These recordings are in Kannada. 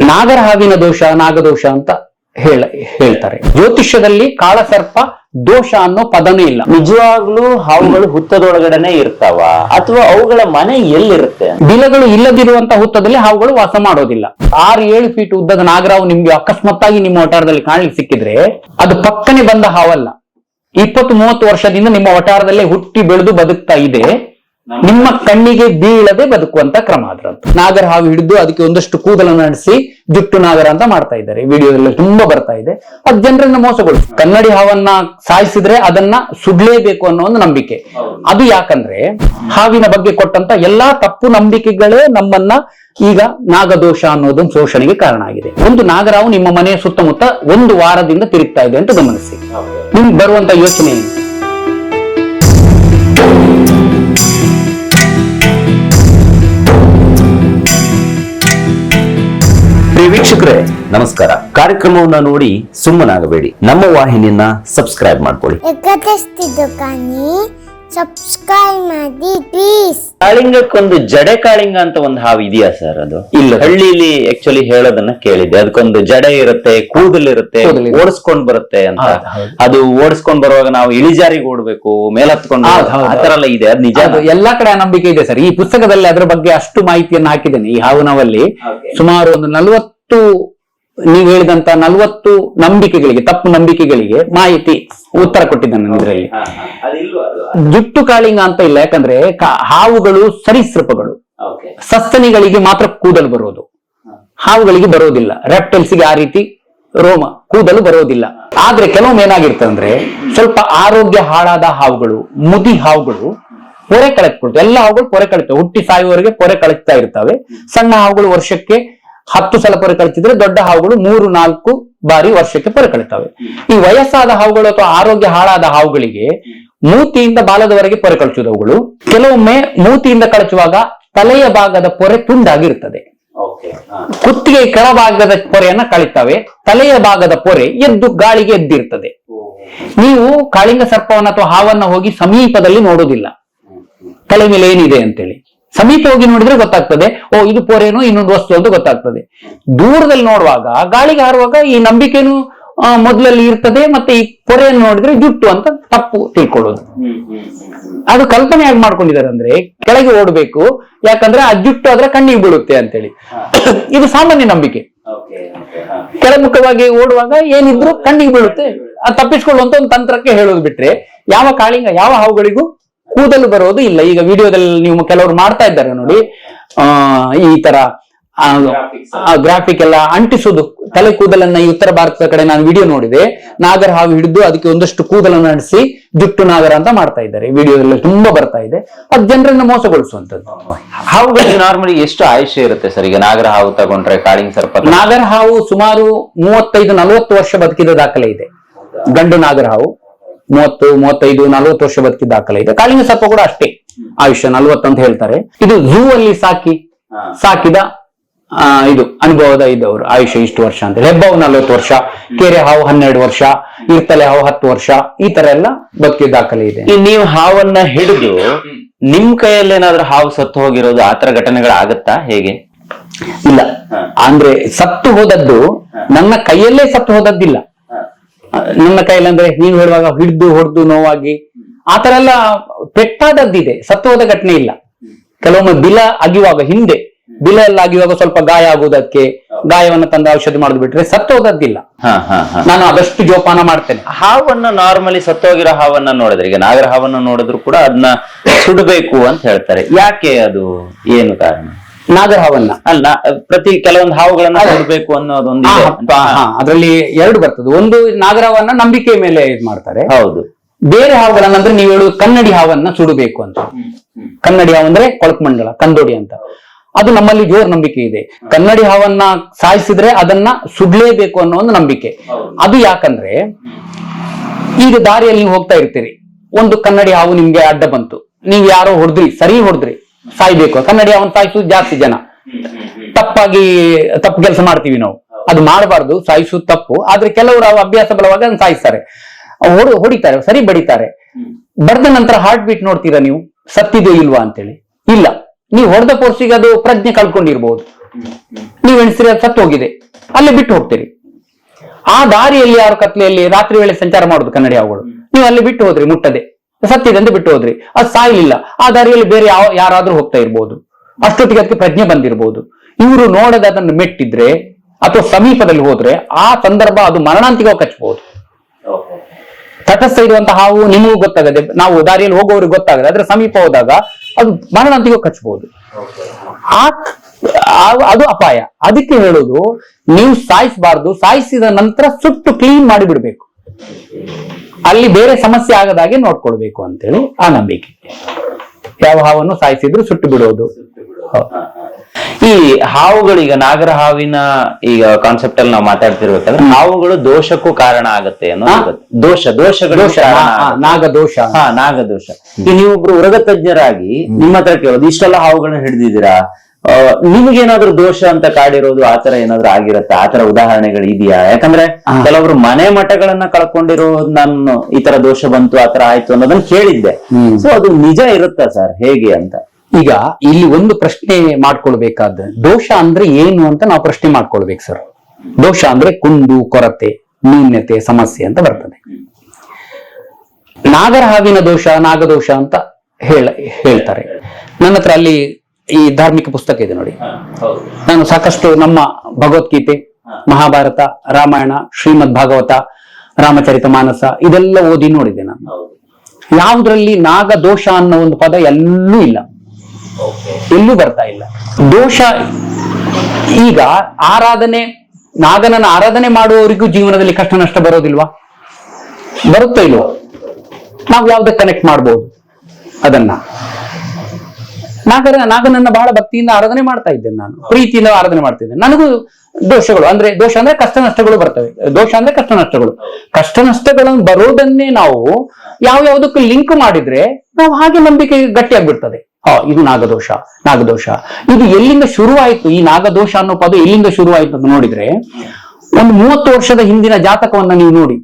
ನಾಗರ ಹಾವಿನ ದೋಷ ನಾಗದೋಷ ಅಂತ ಹೇಳ ಹೇಳ್ತಾರೆ. ಜ್ಯೋತಿಷ್ಯದಲ್ಲಿ ಕಾಳಸರ್ಪ ದೋಷ ಅನ್ನೋ ಪದನೇ ಇಲ್ಲ. ನಿಜವಾಗ್ಲೂ ಹಾವುಗಳು ಹುತ್ತದೊಳಗಡೆನೆ ಇರ್ತಾವ? ಅಥವಾ ಅವುಗಳ ಮನೆ ಎಲ್ಲಿರುತ್ತೆ ಬಿಲಗಳು ಇಲ್ಲದಿರುವಂತ ಹುತ್ತದಲ್ಲಿ ಹಾವುಗಳು ವಾಸ ಮಾಡೋದಿಲ್ಲ. ಆರು ಏಳು ಫೀಟ್ ಉದ್ದದ ನಾಗರಾವು ನಿಮ್ಗೆ ಅಕಸ್ಮಾತ್ತಾಗಿ ನಿಮ್ಮ ವಠಾರದಲ್ಲಿ ಕಾಣಲಿಕ್ಕೆ ಸಿಕ್ಕಿದ್ರೆ ಅದು ಪಕ್ಕನೆ ಬಂದ ಹಾವಲ್ಲ. ಇಪ್ಪತ್ತು ಮೂವತ್ತು ವರ್ಷದಿಂದ ನಿಮ್ಮ ವಠಾರದಲ್ಲೇ ಹುಟ್ಟಿ ಬೆಳೆದು ಬದುಕ್ತಾ ಇದೆ. ನಿಮ್ಮ ಕಣ್ಣಿಗೆ ಬೀಳದೆ ಬದುಕುವಂತ ಕ್ರಮ ಅದರಂತ ನಾಗರ ಹಾವು ಹಿಡಿದು ಅದಕ್ಕೆ ಒಂದಷ್ಟು ಕೂದಲನ್ನು ನಡೆಸಿ ಜುಟ್ಟು ನಾಗರ ಅಂತ ಮಾಡ್ತಾ ಇದ್ದಾರೆ. ವಿಡಿಯೋದಲ್ಲಿ ತುಂಬಾ ಬರ್ತಾ ಇದೆ. ಅದು ಜನರನ್ನ ಮೋಸಗೊಳಿಸ ಕನ್ನಡಿ ಹಾವನ್ನ ಸಾಯಿಸಿದ್ರೆ ಅದನ್ನ ಸುಡ್ಲೇಬೇಕು ಅನ್ನೋ ಒಂದು ನಂಬಿಕೆ. ಅದು ಯಾಕಂದ್ರೆ ಹಾವಿನ ಬಗ್ಗೆ ಕೊಟ್ಟಂತ ಎಲ್ಲಾ ತಪ್ಪು ನಂಬಿಕೆಗಳೇ ನಮ್ಮನ್ನ ಈಗ ನಾಗದೋಷ ಅನ್ನೋದು ಶೋಷಣೆಗೆ ಕಾರಣ ಆಗಿದೆ. ಒಂದು ನಾಗರಾವು ನಿಮ್ಮ ಮನೆಯ ಸುತ್ತಮುತ್ತ ಒಂದು ವಾರದಿಂದ ತಿರುಗ್ತಾ ಇದೆ ಅಂತ ಗಮನಿಸಿ. ನಿಮ್ಗೆ ಬರುವಂತ ಯೋಚನೆ ಏನು? ನಮಸ್ಕಾರ. ಕಾರ್ಯಕ್ರಮವನ್ನ ನೋಡಿ ಸುಮ್ಮನಾಗಬೇಡಿ. ನಮ್ಮ ವಾಹಿನಿಯನ್ನ ಸಬ್ಸ್ಕ್ರೈಬ್ ಮಾಡ್ಕೊಳ್ಳಿ. ಸಬ್ಸ್ಕ್ರೈಬ್ ಮಾಡಿ ಪ್ಲೀಸ್ ಕಾಳಿಂಗಕ್ಕೊಂದು ಜಡೆ ಕಾಳಿಂಗ ಅಂತ ಒಂದು ಹಾವು ಇದೆಯಾ ಸರ್ ಅದು? ಇಲ್ಲ. ಹಳ್ಳಿಲಿ ಆಕ್ಚುಲಿ ಹೇಳೋದನ್ನ ಕೇಳಿದೆ ಅದಕ್ಕೊಂದು ಜಡೆ ಇರುತ್ತೆ ಕೂದಲಿರುತ್ತೆ. ಓಡಿಸ್ಕೊಂಡ್ ಬರುತ್ತೆ ಅಂತ. ಅದು ಓಡಿಸ್ಕೊಂಡ್ ಬರುವಾಗ ನಾವು ಇಳಿಜಾರಿಗೆ ಓಡ್ಬೇಕು ಮೇಲತ್ಕೊಂಡು ಆತರ ಎಲ್ಲ ಇದೆ ಅದು ನಿಜ ಅದು ಎಲ್ಲಾ ಕಡೆ ನಂಬಿಕೆ ಇದೆ ಸರ್. ಈ ಪುಸ್ತಕದಲ್ಲಿ ಅದರ ಬಗ್ಗೆ ಅಷ್ಟು ಮಾಹಿತಿಯನ್ನು ಹಾಕಿದ್ದೇನೆ. ಈ ಹಾವು ನಾವಲ್ಲಿ ಸುಮಾರು ಒಂದು ನಲವತ್ತು ನೀವು ಹೇಳಿದಂತ ನಲವತ್ತು ನಂಬಿಕೆಗಳಿಗೆ ತಪ್ಪು ನಂಬಿಕೆಗಳಿಗೆ ಮಾಹಿತಿ ಉತ್ತರ ಕೊಟ್ಟಿದ್ದಾನೆ ಇದರಲ್ಲಿ. ಜುಟ್ಟು ಕಾಳಿಂಗ ಅಂತ ಇಲ್ಲ ಯಾಕಂದ್ರೆ ಹಾವುಗಳು ಸರೀಸೃಪಗಳು. ಸಸ್ತನಿಗಳಿಗೆ ಮಾತ್ರ ಕೂದಲು ಬರೋದು. ಹಾವುಗಳಿಗೆ ಬರೋದಿಲ್ಲ. ರೆಪ್ಟೈಲ್ಸ್ಗೆ ಆ ರೀತಿ ರೋಮ ಕೂದಲು ಬರೋದಿಲ್ಲ. ಆದ್ರೆ ಕೆಲವೊಮ್ಮೆ ಏನಾಗಿರ್ತದೆ ಅಂದ್ರೆ ಸ್ವಲ್ಪ ಆರೋಗ್ಯ ಹಾಳಾದ ಹಾವುಗಳು ಮುದಿ ಹಾವುಗಳು ಪೊರೆ ಕಳೆದ್ಕೊಳ್ತವೆ. ಎಲ್ಲ ಹಾವುಗಳು ಪೊರೆ ಕಳಿತವೆ ಹುಟ್ಟಿ ಸಾಯುವವರೆಗೆ ಪೊರೆ ಕಳಿಸ್ತಾ ಇರ್ತವೆ. ಸಣ್ಣ ಹಾವುಗಳು ವರ್ಷಕ್ಕೆ ಹತ್ತು ಸಲ ಪೊರೆ ದೊಡ್ಡ ಹಾವುಗಳು ಮೂರು ನಾಲ್ಕು ಬಾರಿ ವರ್ಷಕ್ಕೆ ಪೊರೆ ಕಳಿತವೆ ಈ ವಯಸ್ಸಾದ ಹಾವುಗಳು ಅಥವಾ ಆರೋಗ್ಯ ಹಾಳಾದ ಹಾವುಗಳಿಗೆ ಮೂತಿಯಿಂದ ಬಾಲದವರೆಗೆ ಪೊರೆ ಕಳಚುವುದವುಗಳು ಕೆಲವೊಮ್ಮೆ ಮೂತಿಯಿಂದ ಕಳಚುವಾಗ ತಲೆಯ ಭಾಗದ ಪೊರೆ ತುಂಡಾಗಿರುತ್ತದೆ. ಕುತ್ತಿಗೆ ಕೆಳಭಾಗದ ಪೊರೆಯನ್ನ ಕಳಿತವೆ. ತಲೆಯ ಭಾಗದ ಪೊರೆ ಎದ್ದು ಗಾಳಿಗೆ ಎದ್ದಿರ್ತದೆ. ನೀವು ಕಾಳಿಂಗ ಸರ್ಪವನ್ನ ಅಥವಾ ಹಾವನ್ನ ಹೋಗಿ ಸಮೀಪದಲ್ಲಿ ನೋಡುವುದಿಲ್ಲ. ತಲೆ ಮೇಲೆ ಏನಿದೆ ಅಂತೇಳಿ. ಸಮೀಪ ಹೋಗಿ ನೋಡಿದ್ರೆ ಗೊತ್ತಾಗ್ತದೆ. ಓ ಇದು ಪೊರೆನೋ ಇನ್ನೊಂದು ವಸ್ತು ಅಂತ ಗೊತ್ತಾಗ್ತದೆ. ದೂರದಲ್ಲಿ ನೋಡುವಾಗ ಗಾಳಿಗೆ ಹಾರುವಾಗ ಈ ನಂಬಿಕೆನು ಮೊದಲಲ್ಲಿ ಇರ್ತದೆ ಮತ್ತೆ ಈ ಪೊರೆಯನ್ನು ನೋಡಿದ್ರೆ ಜುಟ್ಟು ಅಂತ ತಪ್ಪು ತಿಳ್ಕೊಳ್ಳೋದು. ಅದು ಕಲ್ಪನೆ ಯಾಕೆ ಮಾಡ್ಕೊಂಡಿದ್ದಾರೆ ಅಂದ್ರೆ ಕೆಳಗೆ ಓಡಬೇಕು. ಯಾಕಂದ್ರೆ ಆ ಜುಟ್ಟು ಆದ್ರೆ ಕಣ್ಣಿಗೆ ಬೀಳುತ್ತೆ ಅಂತೇಳಿ. ಇದು ಸಾಮಾನ್ಯ ನಂಬಿಕೆ. ಕೆಳಮುಖವಾಗಿ ಓಡುವಾಗ ಏನಿದ್ರು ಕಣ್ಣಿಗೆ ಬೀಳುತ್ತೆ. ಅದು ತಪ್ಪಿಸ್ಕೊಳ್ಳುವಂತ ಒಂದು ತಂತ್ರಕ್ಕೆ ಹೇಳೋದು ಬಿಟ್ರೆ ಯಾವ ಕಾಳಿಂಗ ಯಾವ ಹಾವುಗಳಿಗೂ ಕೂದಲು ಬರೋದು ಇಲ್ಲ. ಈಗ ವಿಡಿಯೋದಲ್ಲಿ ನೀವು ಕೆಲವರು ಮಾಡ್ತಾ ಇದ್ದಾರೆ ನೋಡಿ. ಆ ಈ ತರ ಗ್ರಾಫಿಕ್ ಎಲ್ಲ ಅಂಟಿಸೋದು. ತಲೆ ಕೂದಲನ್ನ ಈ ಉತ್ತರ ಭಾರತದ ಕಡೆ ನಾನು ವಿಡಿಯೋ ನೋಡಿದೆ. ನಾಗರ ಹಾವು ಹಿಡಿದು ಅದಕ್ಕೆ ಒಂದಷ್ಟು ಕೂದಲನ್ನು ನಡೆಸಿ ಜುಟ್ಟು ನಾಗರ ಅಂತ ಮಾಡ್ತಾ ಇದ್ದಾರೆ. ವಿಡಿಯೋದಲ್ಲಿ ತುಂಬಾ ಬರ್ತಾ ಇದೆ. ಅದು ಜನರನ್ನ ಮೋಸಗೊಳಿಸುವಂತದ್ದು ಹಾವುಗಳಿಗೆ ನಾರ್ಮಲಿ ಎಷ್ಟು ಆಯುಷ್ಯ ಇರುತ್ತೆ ಸರ್? ಈಗ ನಾಗರ ಹಾವು ತಗೊಂಡ್ರೆ ಕಾಳಿಂಗ್ ಸರ್ಪ ನಾಗರ ಹಾವು ಸುಮಾರು ಮೂವತ್ತೈದು ನಲವತ್ತು ವರ್ಷ ಬದುಕಿದ ದಾಖಲೆ ಇದೆ. ಗಂಡು ನಾಗರ ಹಾವು. ಮೂವತ್ತು ಮೂವತ್ತೈದು ನಲವತ್ತು ವರ್ಷ ಬದುಕಿದ ದಾಖಲೆ ಇದೆ. ಕಾಳಿಂಗ ಸರ್ಪ ಕೂಡ ಅಷ್ಟೇ ಆಯುಷ್ಯ ನಲವತ್ತು ಅಂತ ಹೇಳ್ತಾರೆ. ಇದು ಝೂ ಅಲ್ಲಿ ಸಾಕಿ ಸಾಕಿದ ಆ, ಇದು ಅನುಭವದ ಇದ್ದವರು ಆಯುಷ್ಯ ಇಷ್ಟು ವರ್ಷ ಅಂತ. ಹೆಬ್ಬಾವು ನಲವತ್ತು ವರ್ಷ ಕೆರೆ ಹಾವು ಹನ್ನೆರಡು ವರ್ಷ ಇರ್ತಲೆ ಹಾವು ಹತ್ತು ವರ್ಷ ಈ ತರ ಎಲ್ಲ ಬದುಕಿದ ದಾಖಲೆ ಇದೆ. ನೀವು ಹಾವನ್ನ ಹಿಡಿದು ನಿಮ್ ಕೈಯಲ್ಲಿ ಏನಾದ್ರೂ ಹಾವು ಸತ್ತು ಹೋಗಿರೋದು ಆತರ ಘಟನೆಗಳು ಆಗತ್ತಾ ಹೇಗೆ? ಇಲ್ಲ. ಅಂದ್ರೆ ಸತ್ತು ಹೋದದ್ದು ನನ್ನ ಕೈಯಲ್ಲೇ ಸತ್ತು ಹೋದದ್ದಿಲ್ಲ. ನನ್ನ ಕೈಲಂದ್ರೆ ನೀವು ಹೇಳುವಾಗ ಹಿಡಿದು ಹೊಡೆದು ನೋವಾಗಿ ಆತರ ಎಲ್ಲ ಪೆಟ್ಟಾದದ್ದಿದೆ. ಸತ್ವದ ಘಟನೆ ಇಲ್ಲ. ಕೆಲವೊಮ್ಮೆ ಬಿಲ ಅಗಿಯುವಾಗ ಹಿಂದೆ ಬಿಲ ಎಲ್ಲ ಅಗಿಯುವಾಗ ಸ್ವಲ್ಪ ಗಾಯ ಆಗುವುದಕ್ಕೆ ಗಾಯವನ್ನು ತಂದು ಔಷಧಿ ಮಾಡುದು ಬಿಟ್ರೆ ಸತ್ತೋದದ್ದಿಲ್ಲ ನಾನು ಅದಷ್ಟು ಜೋಪಾನ ಮಾಡ್ತೇನೆ. ಹಾವನ್ನ ನಾರ್ಮಲಿ ಸತ್ತೋಗಿರೋ ಹಾವನ್ನ ನೋಡಿದ್ರೆ ಈಗ ನಾಗರ ಹಾವನ್ನ ನೋಡಿದ್ರು ಕೂಡ ಅದನ್ನ ಸುಡಬೇಕು ಅಂತ ಹೇಳ್ತಾರೆ. ಯಾಕೆ ಅದು? ಏನು ಕಾರಣ? ನಾಗರ ಹಾವನ್ನ ಅಲ್ಲ ಪ್ರತಿ ಕೆಲವೊಂದು ಹಾವುಗಳನ್ನ ಸುಡಬೇಕು ಅನ್ನೋದೊಂದು ಅದರಲ್ಲಿ ಎರಡು ಬರ್ತದೆ. ಒಂದು ನಾಗರವನ್ನ ನಂಬಿಕೆ ಮೇಲೆ ಇದು ಮಾಡ್ತಾರೆ. ಹೌದು. ಬೇರೆ ಹಾವುಗಳನ್ನ ಅಂದ್ರೆ ನೀವು ಹೇಳುದು ಕನ್ನಡಿ ಹಾವನ್ನ ಸುಡಬೇಕು ಅಂತ. ಕನ್ನಡಿ ಹಾವು ಅಂದ್ರೆ ಕೊಳಕಮಂಡಲ ಕಂದೋಡಿ ಅಂತ. ಅದು ನಮ್ಮಲ್ಲಿ ಜೋರ್ ನಂಬಿಕೆ ಇದೆ. ಕನ್ನಡಿ ಹಾವನ್ನ ಸಾಯಿಸಿದ್ರೆ ಅದನ್ನ ಸುಡ್ಲೇಬೇಕು ಅನ್ನೋ ಒಂದು ನಂಬಿಕೆ. ಅದು ಯಾಕಂದ್ರೆ ಈಗ ದಾರಿಯಲ್ಲಿ ನೀವು ಹೋಗ್ತಾ ಇರ್ತೀರಿ. ಒಂದು ಕನ್ನಡಿ ಹಾವು ನಿಮ್ಗೆ ಅಡ್ಡ ಬಂತು. ನೀವು ಯಾರೋ ಹೊಡೆದ್ರಿ ಸರಿ ಹೊಡೆದ್ರಿ. ಸಾಯ್ಬೇಕು. ಕನ್ನಡಿ ಅವನ್ ಸಾಯಿಸುದು ಜಾಸ್ತಿ ಜನ. ತಪ್ಪಾಗಿ ತಪ್ಪು ಕೆಲಸ ಮಾಡ್ತೀವಿ ನಾವು. ಅದು ಮಾಡಬಾರ್ದು ಸಾಯಿಸುದು ತಪ್ಪು. ಆದ್ರೆ ಕೆಲವರು ಅಭ್ಯಾಸ ಬಲವಾಗಿ ಅದನ್ನ ಸಾಯಿಸ್ತಾರೆ. ಅವ್ ಹೊಡಿತಾರೆ ಸರಿ ಬಡಿತಾರೆ. ಬಡ್ದ ನಂತರ ಹಾರ್ಟ್ ಬೀಟ್ ನೋಡ್ತೀರಾ ನೀವು? ಸತ್ತಿದೋ ಇಲ್ವಾ ಅಂತೇಳಿ. ಇಲ್ಲ. ನೀವು ಹೊಡೆದ ಕೋರ್ಸಿಗೆ ಅದು ಪ್ರಜ್ಞೆ ಕಳ್ಕೊಂಡಿರ್ಬಹುದು ನೀವು ಎಣಿಸಿರಿ ಅದು ಸತ್ತು ಹೋಗಿದೆ ಅಲ್ಲೇ ಬಿಟ್ಟು ಹೋಗ್ತೀರಿ. ಆ ದಾರಿಯಲ್ಲಿ ಯಾರು ಕತ್ಲೆಯಲ್ಲಿ ರಾತ್ರಿ ವೇಳೆ ಸಂಚಾರ ಮಾಡುದು ಕನ್ನಡಿ ಅವುಗಳು ನೀವು ಅಲ್ಲಿ ಬಿಟ್ಟು ಹೋದ್ರಿ ಮುಟ್ಟದೆ. ಸತ್ತಿದೆ ಅಂತ ಬಿಟ್ಟು ಹೋದ್ರಿ. ಅದು ಸಾಯ್ಲಿಲ್ಲ. ಆ ದಾರಿಯಲ್ಲಿ ಬೇರೆ ಯಾವ ಯಾರಾದ್ರೂ ಹೋಗ್ತಾ ಇರ್ಬೋದು. ಅಷ್ಟೊತ್ತಿಗೆ ಅದಕ್ಕೆ ಪ್ರಜ್ಞೆ ಬಂದಿರ್ಬೋದು. ಇವರು ನೋಡದೆ ಅದನ್ನು ಮೆಟ್ಟಿದ್ರೆ ಅಥವಾ ಸಮೀಪದಲ್ಲಿ ಹೋದ್ರೆ ಆ ಸಂದರ್ಭ ಅದು ಮರಣಾಂತಿಕವಾಗಿ ಕಚ್ಚಬಹುದು ತಟಸ್ಥ ಇರುವಂತಹ ಹಾವು ನಿಮಗೂ ಗೊತ್ತಾಗದೆ ನಾವು ದಾರಿಯಲ್ಲಿ ಹೋಗೋರಿಗೆ ಗೊತ್ತಾಗದೆ ಅದ್ರ ಸಮೀಪ ಹೋದಾಗ ಅದು ಮರಣಾಂತಿಕ ಕಚ್ಚಬಹುದು ಆ ಆ- ಅದು ಅಪಾಯ. ಅದಕ್ಕೆ ಹೇಳೋದು ನೀವು ಸಾಯಿಸಬಾರ್ದು. ಸಾಯಿಸಿದ ನಂತರ ಸುಟ್ಟು ಕ್ಲೀನ್ ಮಾಡಿ ಬಿಡ್ಬೇಕು ಅಲ್ಲಿ ಬೇರೆ ಸಮಸ್ಯೆ ಆಗದಾಗೆ ನೋಡ್ಕೊಳ್ಬೇಕು ಅಂತೇಳಿ ಆ ನಂಬಿಕೆ. ಯಾವ ಹಾವನ್ನು ಸಾಯಿಸಿದ್ರು ಸುಟ್ಟು ಬಿಡೋದು. ಈ ಹಾವುಗಳೀಗ ನಾಗರ ಹಾವಿನ ಈಗ ಕಾನ್ಸೆಪ್ಟ್ ಅಲ್ಲಿ ನಾವು ಮಾತಾಡ್ತಿರ್ಬೇಕಂದ್ರೆ ಹಾವುಗಳು ದೋಷಕ್ಕೂ ಕಾರಣ ಆಗತ್ತೆ ಅನ್ನೋ ಹಾ? ದೋಷ ದೋಷಗಳು. ನಾಗದೋಷ ಹಾ ನಾಗದೋಷ ಈ ನೀವೊಬ್ರು ಉರಗ ತಜ್ಞರಾಗಿ ನಿಮ್ಮ ಹತ್ರ ಕೇಳೋದು ಇಷ್ಟೆಲ್ಲ ಹಾವುಗಳನ್ನ ಹಿಡಿದಿದ್ದೀರಾ? ನಿಮ್ಗೇನಾದ್ರೂ ದೋಷ ಅಂತ ಕಾಡಿರೋದು ಆತರ ಏನಾದ್ರು ಆಗಿರತ್ತೆ? ಆತರ ಉದಾಹರಣೆಗಳು ಇದೆಯಾ ಯಾಕಂದ್ರೆ. ಕೆಲವರು ಮನೆ ಮಠಗಳನ್ನ ಕಳ್ಕೊಂಡಿರೋ ನಾನು ಈ ತರ ದೋಷ ಬಂತು ಆತರ ಆಯ್ತು ಅನ್ನೋದನ್ನ ಕೇಳಿದ್ದೆ. ಸೊ ಅದು ನಿಜ ಇರುತ್ತಾ ಸರ್? ಹೇಗೆ ಅಂತ? ಈಗ ಇಲ್ಲಿ ಒಂದು ಪ್ರಶ್ನೆ ಮಾಡ್ಕೊಳ್ಬೇಕಾದ ದೋಷ ಅಂದ್ರೆ ಏನು ಅಂತ ನಾವು ಪ್ರಶ್ನೆ ಮಾಡ್ಕೊಳ್ಬೇಕು ಸರ್. ದೋಷ ಅಂದ್ರೆ ಕುಂದು ಕೊರತೆ ನ್ಯೂನ್ಯತೆ ಸಮಸ್ಯೆ ಅಂತ ಬರ್ತದೆ. ನಾಗರ ಹಾವಿನ ದೋಷ ನಾಗದೋಷ ಅಂತ ಹೇಳ ಹೇಳ್ತಾರೆ. ನನ್ನ ಹತ್ರ ಅಲ್ಲಿ ಈ ಧಾರ್ಮಿಕ ಪುಸ್ತಕ ಇದೆ ನೋಡಿ. ನಾನು ಸಾಕಷ್ಟು ನಮ್ಮ ಭಗವದ್ಗೀತೆ ಮಹಾಭಾರತ ರಾಮಾಯಣ ಶ್ರೀಮದ್ ಭಾಗವತ ರಾಮಚರಿತ ಮಾನಸ ಇದೆಲ್ಲ ಓದಿ ನೋಡಿದೆ ನಾನು. ಯಾವುದ್ರಲ್ಲಿ ನಾಗದೋಷ ಅನ್ನೋ ಒಂದು ಪದ ಎಲ್ಲೂ ಇಲ್ಲ. ಎಲ್ಲೂ ಬರ್ತಾ ಇಲ್ಲ. ದೋಷ ಈಗ ಆರಾಧನೆ ನಾಗನನ್ನ ಆರಾಧನೆ ಮಾಡುವವರಿಗೂ ಜೀವನದಲ್ಲಿ ಕಷ್ಟ ನಷ್ಟ ಬರೋದಿಲ್ವಾ? ಬರುತ್ತೋ ಇಲ್ವೋ? ನಾವು ಯಾವ್ದಕ್ಕೆ ಕನೆಕ್ಟ್ ಮಾಡ್ಬೋದು ಅದನ್ನ. ನಾಗರ ನಾಗನನ್ನ ಬಹಳ ಭಕ್ತಿಯಿಂದ ಆರಾಧನೆ ಮಾಡ್ತಾ ಇದ್ದೇನೆ ನಾನು. ಪ್ರೀತಿಯಿಂದ ಆರಾಧನೆ ಮಾಡ್ತಾ ಇದ್ದೇನೆ. ನನಗೂ ದೋಷಗಳು ಅಂದ್ರೆ ದೋಷ ಅಂದ್ರೆ ಕಷ್ಟ ನಷ್ಟಗಳು ಬರ್ತವೆ. ದೋಷ ಅಂದ್ರೆ ಕಷ್ಟ ನಷ್ಟಗಳು. ಕಷ್ಟ ನಷ್ಟಗಳನ್ನು ಬರೋದನ್ನೇ ನಾವು ಯಾವ ಯಾವ್ದಕ್ಕೂ ಲಿಂಕ್ ಮಾಡಿದ್ರೆ ನಾವು ಹಾಗೆ ನಂಬಿಕೆ ಗಟ್ಟಿಯಾಗ್ಬಿಡ್ತದೆ. ಹ ಇದು ನಾಗದೋಷ ನಾಗದೋಷ. ಇದು ಎಲ್ಲಿಂದ ಶುರುವಾಯಿತು? ಈ ನಾಗದೋಷ ಅನ್ನೋ ಪದ ಎಲ್ಲಿಂದ ಶುರುವಾಯಿತು ಅಂತ ನೋಡಿದ್ರೆ ಒಂದು ಮೂವತ್ತು ವರ್ಷದ ಹಿಂದಿನ ಜಾತಕವನ್ನ ನೀವು ನೋಡಿ.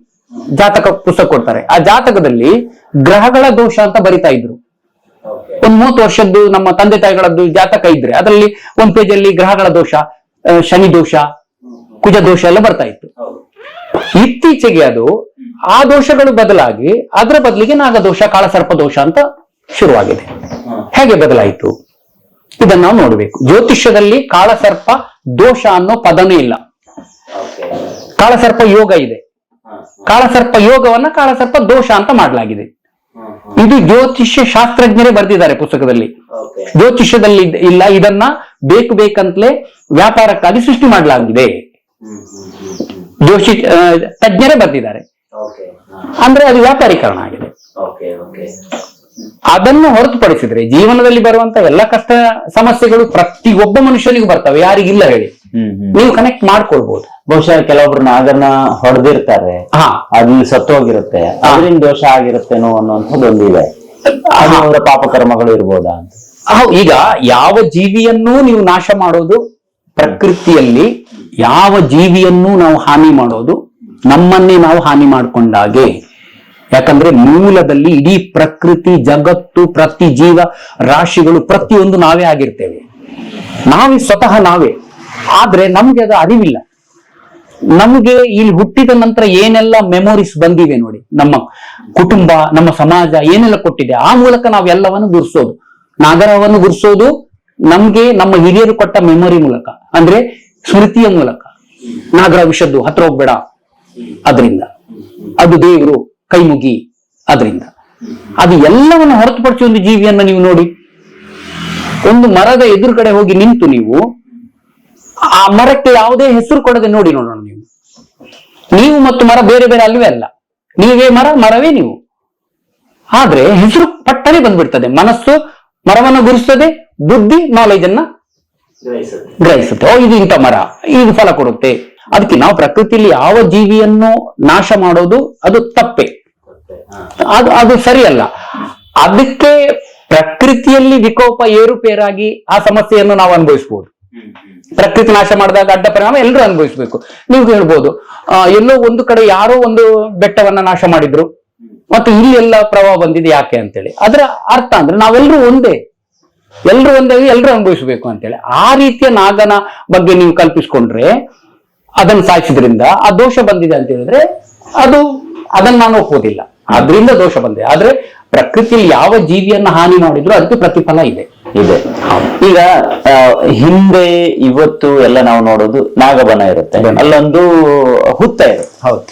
ಜಾತಕ ಪುಸ್ತಕ ಕೊಡ್ತಾರೆ. ಆ ಜಾತಕದಲ್ಲಿ ಗ್ರಹಗಳ ದೋಷ ಅಂತ ಬರಿತಾ ಇದ್ರು. ಒಂದ್ ಮೂವತ್ತು ವರ್ಷದ್ದು ನಮ್ಮ ತಂದೆ ತಾಯಿಗಳದ್ದು ಜಾತಕ ಇದ್ರೆ ಅದರಲ್ಲಿ ಒಂದ್ ಪೇಜ್ ಅಲ್ಲಿ ಗ್ರಹಗಳ ದೋಷ ಶನಿ ದೋಷ ಕುಜ ದೋಷ ಎಲ್ಲ ಬರ್ತಾ ಇತ್ತು. ಇತ್ತೀಚೆಗೆ ಅದು ಆ ದೋಷಗಳು ಬದಲಾಗಿ ಅದರ ಬದಲಿಗೆ ನಾಗದೋಷ ಕಾಳಸರ್ಪ ದೋಷ ಅಂತ ಶುರುವಾಗಿದೆ. ಹೇಗೆ ಬದಲಾಯಿತು? ಇದನ್ನ ನಾವು ನೋಡಬೇಕು. ಜ್ಯೋತಿಷ್ಯದಲ್ಲಿ ಕಾಳಸರ್ಪ ದೋಷ ಅನ್ನೋ ಪದನೇ ಇಲ್ಲ. ಕಾಳಸರ್ಪ ಯೋಗ ಇದೆ. ಕಾಳಸರ್ಪ ಯೋಗವನ್ನ ಕಾಳಸರ್ಪ ದೋಷ ಅಂತ ಮಾಡಲಾಗಿದೆ. ಇದು ಜ್ಯೋತಿಷ್ಯ ಶಾಸ್ತ್ರಜ್ಞರೇ ಬರೆದಿದ್ದಾರೆ ಪುಸ್ತಕದಲ್ಲಿ. ಜ್ಯೋತಿಷ್ಯದಲ್ಲಿ ಇಲ್ಲ ಇದನ್ನ ಬೇಕು ಬೇಕಂತಲೇ ವ್ಯಾಪಾರಕ್ಕಾಗಿ ಸೃಷ್ಟಿ ಮಾಡಲಾಗಿದೆ. ಜ್ಯೋತಿ ತಜ್ಞರೇ ಬರೆದಿದ್ದಾರೆ. ಅಂದ್ರೆ ಅದು ವ್ಯಾಪಾರೀಕರಣ ಆಗಿದೆ. ಅದನ್ನು ಹೊರತುಪಡಿಸಿದ್ರೆ ಜೀವನದಲ್ಲಿ ಬರುವಂತ ಎಲ್ಲ ಕಷ್ಟ ಸಮಸ್ಯೆಗಳು ಪ್ರತಿ ಒಬ್ಬ ಮನುಷ್ಯನಿಗೂ ಬರ್ತವೆ ಯಾರಿಗಿಲ್ಲ ಹೇಳಿ. ನೀವು ಕನೆಕ್ಟ್ ಮಾಡ್ಕೊಳ್ಬಹುದು ಬಹುಶಃ ಕೆಲವೊಬ್ರನ್ನ ಅದನ್ನ ಹೊಡೆದಿರ್ತಾರೆ. ಹಾ. ಅದು ಸತ್ತೋಗಿರುತ್ತೆ. ಅದರಿಂದ ದೋಷ ಆಗಿರುತ್ತೇನೋ ಅನ್ನೋಂಥದ್ದು ಒಂದಿದೆ ಅವರ ಪಾಪಕರ್ಮಗಳು ಇರ್ಬೋದಾ ಅಂತ. ಈಗ ಯಾವ ಜೀವಿಯನ್ನೂ ನೀವು ನಾಶ ಮಾಡೋದು ಪ್ರಕೃತಿಯಲ್ಲಿ ಯಾವ ಜೀವಿಯನ್ನೂ ನಾವು ಹಾನಿ ಮಾಡೋದು ನಮ್ಮನ್ನೇ ನಾವು ಹಾನಿ ಮಾಡಿಕೊಂಡಾಗೆ. ಯಾಕಂದ್ರೆ ಮೂಲದಲ್ಲಿ ಇಡೀ ಪ್ರಕೃತಿ, ಜಗತ್ತು, ಪ್ರತಿ ಜೀವ, ರಾಶಿಗಳು ಪ್ರತಿಯೊಂದು ನಾವೇ ಆಗಿರ್ತೇವೆ. ನಾವೇ ಸ್ವತಃ ನಾವೇ. ಆದ್ರೆ ನಮ್ಗೆ ಅದು ಅರಿವಿಲ್ಲ. ನಮಗೆ ಇಲ್ಲಿ ಹುಟ್ಟಿದ ನಂತರ ಏನೆಲ್ಲ ಮೆಮೊರೀಸ್ ಬಂದಿವೆ ನೋಡಿ. ನಮ್ಮ ಕುಟುಂಬ, ನಮ್ಮ ಸಮಾಜ ಏನೆಲ್ಲ ಕೊಟ್ಟಿದೆ, ಆ ಮೂಲಕ ನಾವೆಲ್ಲವನ್ನು ಗುರ್ಸೋದು ನಾಗರವನ್ನು ಗುರ್ಸೋದು ನಮ್ಗೆ, ನಮ್ಮ ಹಿರಿಯರು ಕೊಟ್ಟ ಮೆಮೊರಿ ಮೂಲಕ. ಅಂದ್ರೆ ಸ್ಮೃತಿಯ ಮೂಲಕ. ನಾಗರ ವಿಷದ್ದು ಹತ್ರ ಹೋಗ್ಬೇಡ. ಅದರಿಂದ. ಅದು ದೇವರು. ಕೈ ಮುಗಿ ಅದರಿಂದ ಅದು ಎಲ್ಲವನ್ನು ಹೊರತುಪಡಿಸಿ ಒಂದು ಜೀವಿಯನ್ನ ನೀವು ನೋಡಿ. ಒಂದು ಮರದ ಎದುರುಗಡೆ ಹೋಗಿ ನಿಂತು ನೀವು ಆ ಮರಕ್ಕೆ ಯಾವುದೇ ಹೆಸರು ಕೊಡದೆ ನೋಡಿ ನೋಡೋಣ ನೀವು. ನೀವು ಮತ್ತು ಮರ ಬೇರೆ ಬೇರೆ ಅಲ್ವೇ ಅಲ್ಲ. ನೀವೇ ಮರ ಮರವೇ ನೀವು. ಆದ್ರೆ ಹೆಸರು ಪಟ್ಟನೆ ಬಂದ್ಬಿಡ್ತದೆ. ಮನಸ್ಸು ಮರವನ್ನು ಗುರುಸ್ತದೆ ಬುದ್ಧಿ ನಾಲೆಜ್ ಅನ್ನ ಗ್ರಹಿಸುತ್ತೆ. ಓ ಇದು ಇಂಥ ಮರ. ಇದು ಫಲ ಕೊಡುತ್ತೆ. ಅದಕ್ಕೆ ನಾವು ಪ್ರಕೃತಿಯಲ್ಲಿ ಯಾವ ಜೀವಿಯನ್ನು ನಾಶ ಮಾಡೋದು ಅದು ತಪ್ಪೆ. ಅದು ಅದು ಸರಿಯಲ್ಲ. ಅದಕ್ಕೆ ಪ್ರಕೃತಿಯಲ್ಲಿ ವಿಕೋಪ ಏರುಪೇರಾಗಿ ಆ ಸಮಸ್ಯೆಯನ್ನು ನಾವು ಅನುಭವಿಸಬಹುದು ಪ್ರಕೃತಿ ನಾಶ ಮಾಡಿದಾಗ ಅಡ್ಡ ಪರಿಣಾಮ ಎಲ್ಲರೂ ಅನುಭವಿಸಬೇಕು. ನೀವು ಹೇಳ್ಬೋದು ಎಲ್ಲೋ ಒಂದು ಕಡೆ ಯಾರೋ ಒಂದು ಬೆಟ್ಟವನ್ನ ನಾಶ ಮಾಡಿದ್ರು, ಮತ್ತು ಇಲ್ಲಿ ಎಲ್ಲ ಪ್ರಭಾವ ಬಂದಿದೆ ಯಾಕೆ ಅಂತೇಳಿ. ಅದರ ಅರ್ಥ ಅಂದ್ರೆ ನಾವೆಲ್ಲರೂ ಒಂದೇ. ಎಲ್ರು ಒಂದೇ ಎಲ್ರು ಅನುಭವಿಸಬೇಕು ಅಂತೇಳಿ. ಆ ರೀತಿಯ ನಾಗನ ಬಗ್ಗೆ ನೀವು ಕಲ್ಪಿಸ್ಕೊಂಡ್ರೆ ಅದನ್ನು ಸಾಯಿಸಿದ್ರಿಂದ ಆ ದೋಷ ಬಂದಿದೆ ಅಂತ ಹೇಳಿದ್ರೆ ಅದು ಅದನ್ನ ನಾನು ಒಪ್ಪೋದಿಲ್ಲ ಅದರಿಂದ ದೋಷ ಬಂದಿದೆ. ಆದ್ರೆ ಪ್ರಕೃತಿಯಲ್ಲಿ ಯಾವ ಜೀವಿಯನ್ನ ಹಾನಿ ಮಾಡಿದ್ರು ಅದಕ್ಕೆ ಪ್ರತಿಫಲ ಇದೆ. ಇದೆ. ಈಗ ಹಿಂದೆ ಇವತ್ತು ಎಲ್ಲ ನಾವು ನೋಡೋದು ನಾಗಬನ ಇರುತ್ತೆ. ಅಲ್ಲೊಂದು ಹುತ್ತ ಇರುತ್ತೆ. ಹೌದು.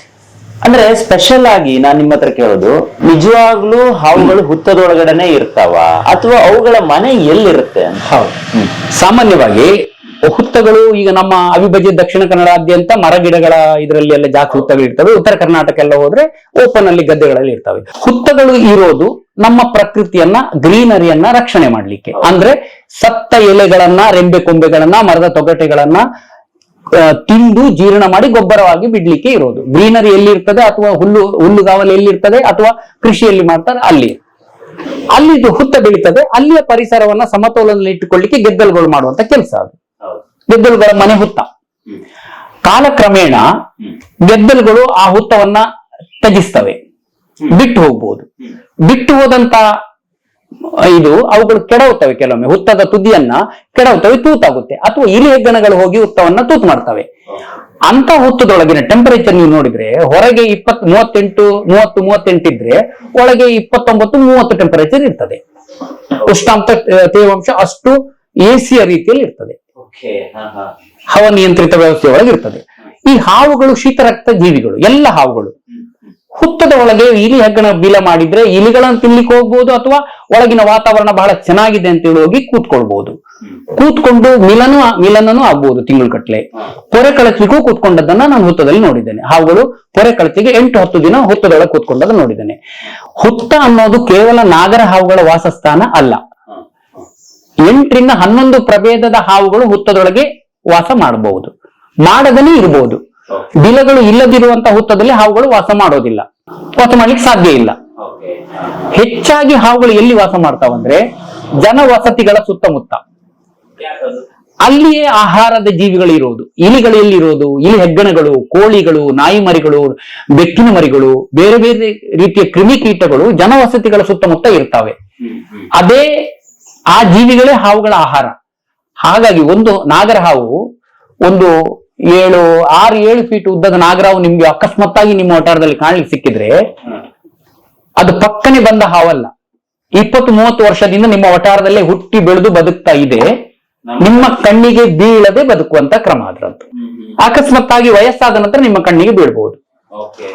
ಅಂದ್ರೆ ಸ್ಪೆಷಲ್ ಆಗಿ ನಾನ್ ನಿಮ್ಮ ಹತ್ರ ಕೇಳೋದು ನಿಜವಾಗ್ಲೂ ಹಾವುಗಳು ಹುತ್ತದೊಳಗಡೆನೆ ಇರ್ತಾವ? ಅಥವಾ ಅವುಗಳ ಮನೆ ಎಲ್ಲಿರುತ್ತೆ ಅಂತ? ಹೌದು. ಸಾಮಾನ್ಯವಾಗಿ ಹುತ್ತಗಳು ಈಗ ನಮ್ಮ ಅವಿಭಜ್ಯ ದಕ್ಷಿಣ ಕನ್ನಡಾದ್ಯಂತ ಮರ ಗಿಡಗಳ ಇದರಲ್ಲಿ ಎಲ್ಲ ಜಾಸ್ತಿ ಹುತ್ತಗಳು ಇರ್ತವೆ. ಉತ್ತರ ಕರ್ನಾಟಕ ಎಲ್ಲ ಹೋದ್ರೆ ಓಪನ್ ಅಲ್ಲಿ ಗದ್ದೆಗಳಲ್ಲಿ ಇರ್ತವೆ. ಹುತ್ತಗಳು ಇರೋದು ನಮ್ಮ ಪ್ರಕೃತಿಯನ್ನ, ಗ್ರೀನರಿಯನ್ನ ರಕ್ಷಣೆ ಮಾಡ್ಲಿಕ್ಕೆ. ಅಂದ್ರೆ ಸತ್ತ ಎಲೆಗಳನ್ನ, ರೆಂಬೆ ಕೊಂಬೆಗಳನ್ನ, ಮರದ ತೊಗಟೆಗಳನ್ನ ತಿಂದು ಜೀರ್ಣ ಮಾಡಿ ಗೊಬ್ಬರವಾಗಿ ಬಿಡ್ಲಿಕ್ಕೆ ಇರೋದು. ಗ್ರೀನರಿ ಎಲ್ಲಿರ್ತದೆ ಅಥವಾ ಹುಲ್ಲು, ಹುಲ್ಲುಗಾವಲು ಎಲ್ಲಿರ್ತದೆ ಅಥವಾ ಕೃಷಿಯಲ್ಲಿ ಮಾಡ್ತಾರೆ ಅಲ್ಲಿ. ಅಲ್ಲಿದು ಹುತ್ತ ಬೆಳೀತದೆ. ಅಲ್ಲಿಯ ಪರಿಸರವನ್ನ ಸಮತೋಲನದಲ್ಲಿ ಇಟ್ಟುಕೊಳ್ಳಿಕ್ಕೆ ಗೆದ್ದಲುಗಳು ಮಾಡುವಂತ ಕೆಲಸ ಅದು. ಗೆದ್ದಲುಗಳ ಮನೆ ಹುತ್ತ. ಕಾಲಕ್ರಮೇಣ ಗೆದ್ದಲುಗಳು ಆ ಹುತ್ತವನ್ನ ತ್ಯಜಿಸ್ತವೆ. ಬಿಟ್ಟು ಹೋಗ್ಬೋದು. ಬಿಟ್ಟು ಹೋದಂತ ಇದು ಅವುಗಳು ಕೆಡವುತ್ತವೆ ಕೆಲವೊಮ್ಮೆ. ಹುತ್ತದ ತುದಿಯನ್ನ ಕೆಡವುತ್ತವೆ ತೂತಾಗುತ್ತೆ. ಅಥವಾ ಇಲಿ ಹೆಗ್ಗಣಗಳು ಹೋಗಿ ಹುತ್ತವನ್ನ ತೂತು ಮಾಡ್ತವೆ. ಅಂತ ಹುತ್ತದೊಳಗಿನ ಟೆಂಪರೇಚರ್ ನೀವು ನೋಡಿದ್ರೆ ಹೊರಗೆ ಇಪ್ಪತ್ ಮೂವತ್ತೆಂಟು ಮೂವತ್ತು ಮೂವತ್ತೆಂಟು ಇದ್ರೆ ಒಳಗೆ ಇಪ್ಪತ್ತೊಂಬತ್ತು ಮೂವತ್ತು ಟೆಂಪರೇಚರ್ ಇರ್ತದೆ. ಉಷ್ಣಾಂಶ ತೇವಾಂಶ ಅಷ್ಟು ಎಸಿಯ ರೀತಿಯಲ್ಲಿ ಇರ್ತದೆ. ಹವ ನಿಯಂತ್ರಿತ ವ್ಯವಸ್ಥೆ ಇರ್ತದೆ ಈ ಹಾವುಗಳು ಶೀತರಕ್ತ ಜೀವಿಗಳು, ಎಲ್ಲ ಹಾವುಗಳು. ಹುತ್ತದ ಒಳಗೆ ಇಲಿ ಹೆಗ್ಗಣ ಬಿಲ ಮಾಡಿದ್ರೆ ಇಲಿಗಳನ್ನು ತಿನ್ಲಿಕ್ಕೆ ಹೋಗ್ಬೋದು ಅಥವಾ ಒಳಗಿನ ವಾತಾವರಣ ಬಹಳ ಚೆನ್ನಾಗಿದೆ ಅಂತ ಹೇಳಿ ಹೋಗಿ ಕೂತ್ಕೊಳ್ಬಹುದು ಕೂತ್ಕೊಂಡು ಮಿಲನ, ಮಿಲನನೂ ಆಗ್ಬಹುದು ತಿಂಗಳು ಕಟ್ಲೆ. ಪೊರೆ ಕಳಚಿಗೂ ಕೂತ್ಕೊಂಡದ್ದನ್ನ ನಾನು ಹುತ್ತದಲ್ಲಿ ನೋಡಿದ್ದೇನೆ. ಹಾವುಗಳು ಪೊರೆ ಕಳಚಿಗೆ ಎಂಟು, ಹತ್ತು ದಿನ ಹುತ್ತದೊಳಗೆ ಕೂತ್ಕೊಂಡದ್ದು ನೋಡಿದ್ದೇನೆ. ಹುತ್ತ ಅನ್ನೋದು ಕೇವಲ ನಾಗರ ಹಾವುಗಳ ವಾಸಸ್ಥಾನ ಅಲ್ಲ. ಎಂಟರಿಂದ ಹನ್ನೊಂದು ಪ್ರಭೇದದ ಹಾವುಗಳು ಹುತ್ತದೊಳಗೆ ವಾಸ ಮಾಡಬಹುದು. ಮಾಡದನೇ ಇರಬಹುದು ಬಿಲಗಳು ಇಲ್ಲದಿರುವಂತಹ ಹುತ್ತದಲ್ಲಿ ಹಾವುಗಳು ವಾಸ ಮಾಡೋದಿಲ್ಲ. ವಾಸ ಮಾಡ್ಲಿಕ್ಕೆ ಸಾಧ್ಯ ಇಲ್ಲ. ಹೆಚ್ಚಾಗಿ ಹಾವುಗಳು ಎಲ್ಲಿ ವಾಸ ಮಾಡ್ತಾವಂದ್ರೆ ಜನವಸತಿಗಳ ಸುತ್ತಮುತ್ತ. ಅಲ್ಲಿಯೇ ಆಹಾರದ ಜೀವಿಗಳು ಇರೋದು. ಇಲಿಗಳು ಎಲ್ಲಿರೋದು? ಇಲಿ ಹೆಗ್ಗಣಗಳು ಕೋಳಿಗಳು ನಾಯಿ ಮರಿಗಳು ಬೆಕ್ಕಿನ ಮರಿಗಳು ಬೇರೆ ಬೇರೆ ರೀತಿಯ ಕ್ರಿಮಿಕೀಟಗಳು ಜನವಸತಿಗಳ ಸುತ್ತಮುತ್ತ ಇರ್ತವೆ. ಅದೇ ಆ ಜೀವಿಗಳೇ ಹಾವುಗಳ ಆಹಾರ. ಹಾಗಾಗಿ ಒಂದು ನಾಗರ ಹಾವು ಒಂದು ಏಳು ಆರು ಏಳು ಫೀಟ್ ಉದ್ದದ ನಾಗರಾವು ನಿಮ್ಗೆ ಅಕಸ್ಮಾತ್ತಾಗಿ ನಿಮ್ಮ ಒಟಾರದಲ್ಲಿ ಕಾಣಲಿಕ್ಕೆ ಸಿಕ್ಕಿದ್ರೆ ಅದು ಪಕ್ಕನೆ ಬಂದ ಹಾವಲ್ಲ. ಇಪ್ಪತ್ತು ಮೂವತ್ತು ವರ್ಷದಿಂದ ನಿಮ್ಮ ಒಟಾರದಲ್ಲೇ ಹುಟ್ಟಿ ಬೆಳೆದು ಬದುಕ್ತಾ ಇದೆ. ನಿಮ್ಮ ಕಣ್ಣಿಗೆ ಬೀಳದೆ ಬದುಕುವಂತ ಕ್ರಮ ಅದ್ರದ್ದು ಅಕಸ್ಮಾತ್ತಾಗಿ ವಯಸ್ಸಾದ ನಂತರ ನಿಮ್ಮ ಕಣ್ಣಿಗೆ ಬೀಳ್ಬಹುದು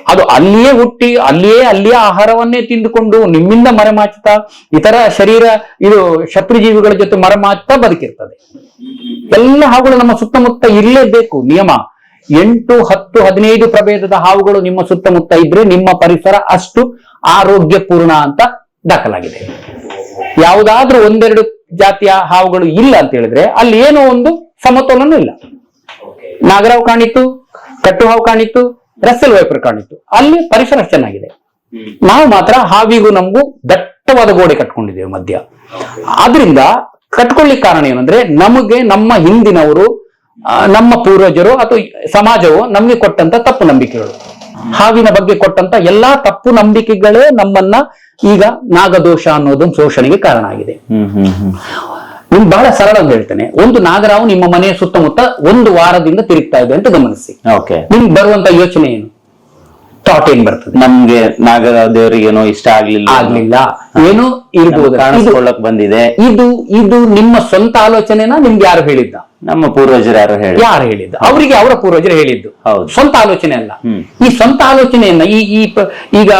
ಅದು ಅಲ್ಲಿಯೇ ಹುಟ್ಟಿ ಅಲ್ಲಿಯೇ ಅಲ್ಲಿಯ ಆಹಾರವನ್ನೇ ತಿಂದುಕೊಂಡು ನಿಮ್ಮಿಂದ ಮರೆಮಾಚುತ್ತಾ ಇತರ ಶರೀರ ಇದು ಶತ್ರುಜೀವಿಗಳ ಜೊತೆ ಮರೆಮಾಚುತ್ತಾ ಬದುಕಿರ್ತದೆ. ಎಲ್ಲ ಹಾವುಗಳು ನಮ್ಮ ಸುತ್ತಮುತ್ತ ಇರಲೇಬೇಕು ನಿಯಮ. ಎಂಟು ಹತ್ತು ಹದಿನೈದು ಪ್ರಭೇದದ ಹಾವುಗಳು ನಿಮ್ಮ ಸುತ್ತಮುತ್ತ ಇದ್ರೆ ನಿಮ್ಮ ಪರಿಸರ ಅಷ್ಟು ಆರೋಗ್ಯಪೂರ್ಣ ಅಂತ ದಾಖಲಾಗಿದೆ. ಯಾವುದಾದ್ರೂ ಒಂದೆರಡು ಜಾತಿಯ ಹಾವುಗಳು ಇಲ್ಲ ಅಂತ ಹೇಳಿದ್ರೆ ಅಲ್ಲಿ ಏನೋ ಒಂದು ಸಮತೋಲನ ಇಲ್ಲ. ನಾಗರಾವ್ ಕಾಣಿತ್ತು ಕಟ್ಟು ಹಾವು ಕಾಣಿತ್ತು ರಸ್ಸೆಲ್ ವೈಪರ್ ಕಾಣಿತ್ತು. ಅಲ್ಲಿ ಪರಿಸರ ಚೆನ್ನಾಗಿದೆ. ನಾವು ಮಾತ್ರ ಹಾವಿಗೂ ನಮಗೂ ದಟ್ಟವಾದ ಗೋಡೆ ಕಟ್ಕೊಂಡಿದ್ದೇವೆ ಮಧ್ಯ. ಆದ್ರಿಂದ ಕಟ್ಕೊಳ್ಳಿಕ್ ಕಾರಣ ಏನಂದ್ರೆ ನಮಗೆ ನಮ್ಮ ಹಿಂದಿನವರು ನಮ್ಮ ಪೂರ್ವಜರು ಅಥವಾ ಸಮಾಜವು ನಮಗೆ ಕೊಟ್ಟಂತ ತಪ್ಪು ನಂಬಿಕೆಗಳು. ಹಾವಿನ ಬಗ್ಗೆ ಕೊಟ್ಟಂತ ಎಲ್ಲಾ ತಪ್ಪು ನಂಬಿಕೆಗಳೇ ನಮ್ಮನ್ನ ಈಗ ನಾಗದೋಷ ಅನ್ನೋದೊಂದು ಶೋಷಣೆಗೆ ಕಾರಣ ಆಗಿದೆ. ನಿಮ್ ಬಹಳ ಸರಳ ಅಂತ ಹೇಳ್ತೇನೆ. ಒಂದು ನಾಗರಾವು ನಿಮ್ಮ ಮನೆಯ ಸುತ್ತಮುತ್ತ ಒಂದು ವಾರದಿಂದ ತಿರುಗ್ತಾ ಇದೆ ಅಂತ ಗಮನಿಸಿ. ಓಕೆ. ನಿಮ್ಗೆ ಬರುವಂತ ಯೋಚನೆ ಏನು? ಥಾಟ್ ಏನ್ ಬರ್ತದೆ? ನಮ್ಗೆ ನಾಗರ ದೇವರಿಗೇನೋ ಇಷ್ಟ ಆಗ್ಲಿಲ್ಲ. ಆಗ್ಲಿಲ್ಲ. ಏನು ಇರ್ಬೋದು. ಕಾಣಿಸ್ಕೊಳ್ಳಕ್ ಬಂದಿದೆ. ಇದು ಇದು ನಿಮ್ಮ ಸ್ವಂತ ಆಲೋಚನೆನ ನಿಮ್ಗೆ ಯಾರು ಹೇಳಿದ್ದ? ನಮ್ಮ ಪೂರ್ವಜರು ಯಾರು ಹೇಳಿ ಯಾರು ಹೇಳಿದ್ದು? ಅವರಿಗೆ ಅವರ ಪೂರ್ವಜರು ಹೇಳಿದ್ದು. ಹೌದು. ಸ್ವಂತ ಆಲೋಚನೆ ಅಲ್ಲ. ಈ ಸ್ವಂತ ಆಲೋಚನೆಯನ್ನ ಈ ಈ ಈಗ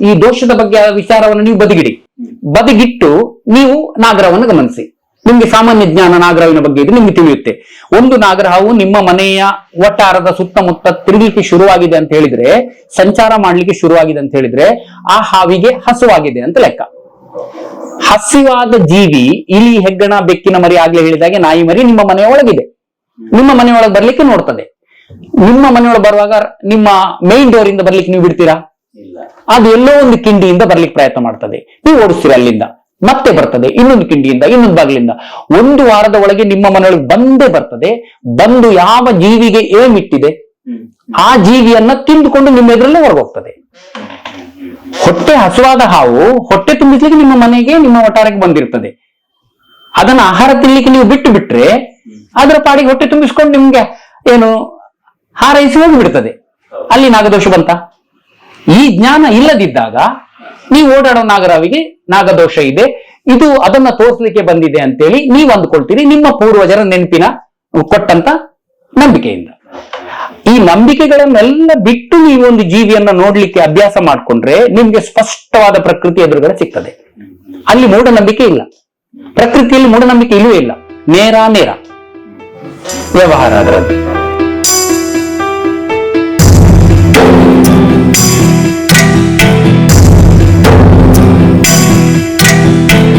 ಈ ದೋಷದ ಬಗ್ಗೆ ಆ ವಿಚಾರವನ್ನು ನೀವು ಬದಿಗಿಡಿ. ಬದಿಗಿಟ್ಟು ನೀವು ನಾಗರವನ್ನು ಗಮನಿಸಿ. ನಿಮ್ಗೆ ಸಾಮಾನ್ಯ ಜ್ಞಾನ ನಾಗರಹಾವಿನ ಬಗ್ಗೆ ಇದು ನಿಮ್ಗೆ ತಿಳಿಯುತ್ತೆ. ಒಂದು ನಾಗರಹಾವು ನಿಮ್ಮ ಮನೆಯ ಒಟ್ಟಾರದ ಸುತ್ತಮುತ್ತ ತಿರುಗಲಿಕ್ಕೆ ಶುರುವಾಗಿದೆ ಅಂತ ಹೇಳಿದ್ರೆ ಸಂಚಾರ ಮಾಡ್ಲಿಕ್ಕೆ ಶುರುವಾಗಿದೆ ಅಂತ ಹೇಳಿದ್ರೆ ಆ ಹಾವಿಗೆ ಹಸುವಾಗಿದೆ ಅಂತ ಲೆಕ್ಕ. ಹಸಿವಾದ ಜೀವಿ ಇಲಿ ಹೆಗ್ಗಣ ಬೆಕ್ಕಿನ ಮರಿ ಆಗ್ಲೇ ಹೇಳಿದಾಗೆ ನಾಯಿ ಮರಿ ನಿಮ್ಮ ಮನೆಯ ಒಳಗಿದೆ ನಿಮ್ಮ ಮನೆಯೊಳಗೆ ಬರ್ಲಿಕ್ಕೆ ನೋಡ್ತದೆ. ನಿಮ್ಮ ಮನೆಯೊಳಗೆ ಬರುವಾಗ ನಿಮ್ಮ ಮೇನ್ ಡೋರ್ ಇಂದ ಬರ್ಲಿಕ್ಕೆ ನೀವು ಬಿಡ್ತೀರಾ? ಅದು ಎಲ್ಲೋ ಒಂದು ಕಿಂಡಿಯಿಂದ ಬರ್ಲಿಕ್ಕೆ ಪ್ರಯತ್ನ ಮಾಡ್ತದೆ. ನೀವು ಓಡಿಸ್ತೀರ ಅಲ್ಲಿಂದ. ಮತ್ತೆ ಬರ್ತದೆ, ಇನ್ನೊಂದು ಕಿಂಡಿಯಿಂದ, ಇನ್ನೊಂದು ಬಾಗಿಲಿಂದ. ಒಂದು ವಾರದ ಒಳಗೆ ನಿಮ್ಮ ಮನೆಯೊಳಗೆ ಬಂದೇ ಬರ್ತದೆ, ಬಂದು ಯಾವ ಜೀವಿಗೆ ಏಮಿಟ್ಟಿದೆ ಆ ಜೀವಿಯನ್ನ ತಿಂದುಕೊಂಡು ನಿಮ್ಮ ಎದುರಲ್ಲೇ ಹೊರಗೋಗ್ತದೆ. ಹೊಟ್ಟೆ ಹಸುವಾದ ಹಾವು, ಹೊಟ್ಟೆ ತುಂಬಿಸ್ಲಿಕ್ಕೆ ನಿಮ್ಮ ಮನೆಗೆ, ನಿಮ್ಮ ವಟಾರಕ್ಕೆ ಬಂದಿರ್ತದೆ. ಅದನ್ನ ಆಹಾರ ತಿನ್ಲಿಕ್ಕೆ ನೀವು ಬಿಟ್ಟು ಬಿಟ್ರೆ, ಅದರ ಪಾಡಿಗೆ ಹೊಟ್ಟೆ ತುಂಬಿಸ್ಕೊಂಡು ನಿಮ್ಗೆ ಏನು, ಹಾರೈಸಿ ಹೋಗಿಬಿಡ್ತದೆ. ಅಲ್ಲಿ ನಾಗದೋಷ ಬಂತ? ಈ ಜ್ಞಾನ ಇಲ್ಲದಿದ್ದಾಗ ನೀವು ಓಡಾಡೋ ನಾಗರಾವಿಗೆ ನಾಗದೋಷ ಇದೆ. ಇದು ಅದನ್ನ ತೋರಿಸಲಿಕ್ಕೆ ಬಂದಿದೆ ಅಂತೇಳಿ ನೀವು ಅಂದ್ಕೊಳ್ತೀರಿ. ನಿಮ್ಮ ಪೂರ್ವಜರ ನೆನಪಿನ ಕೊಟ್ಟಂತ ನಂಬಿಕೆಯಿಂದ. ಈ ನಂಬಿಕೆಗಳನ್ನೆಲ್ಲ ಬಿಟ್ಟು ನೀವು ಒಂದು ಜೀವಿಯನ್ನ ನೋಡ್ಲಿಕ್ಕೆ ಅಭ್ಯಾಸ ಮಾಡ್ಕೊಂಡ್ರೆ ನಿಮ್ಗೆ ಸ್ಪಷ್ಟವಾದ ಪ್ರಕೃತಿ ಎದುರುಗಡೆ ಸಿಗ್ತದೆ. ಅಲ್ಲಿ ಮೂಢನಂಬಿಕೆ ಇಲ್ಲ. ಪ್ರಕೃತಿಯಲ್ಲಿ ಮೂಢನಂಬಿಕೆ ಇಲ್ಲವೇ ಇಲ್ಲ. ನೇರ ನೇರ. ವ್ಯವಹಾರ ಅದರದ್ದು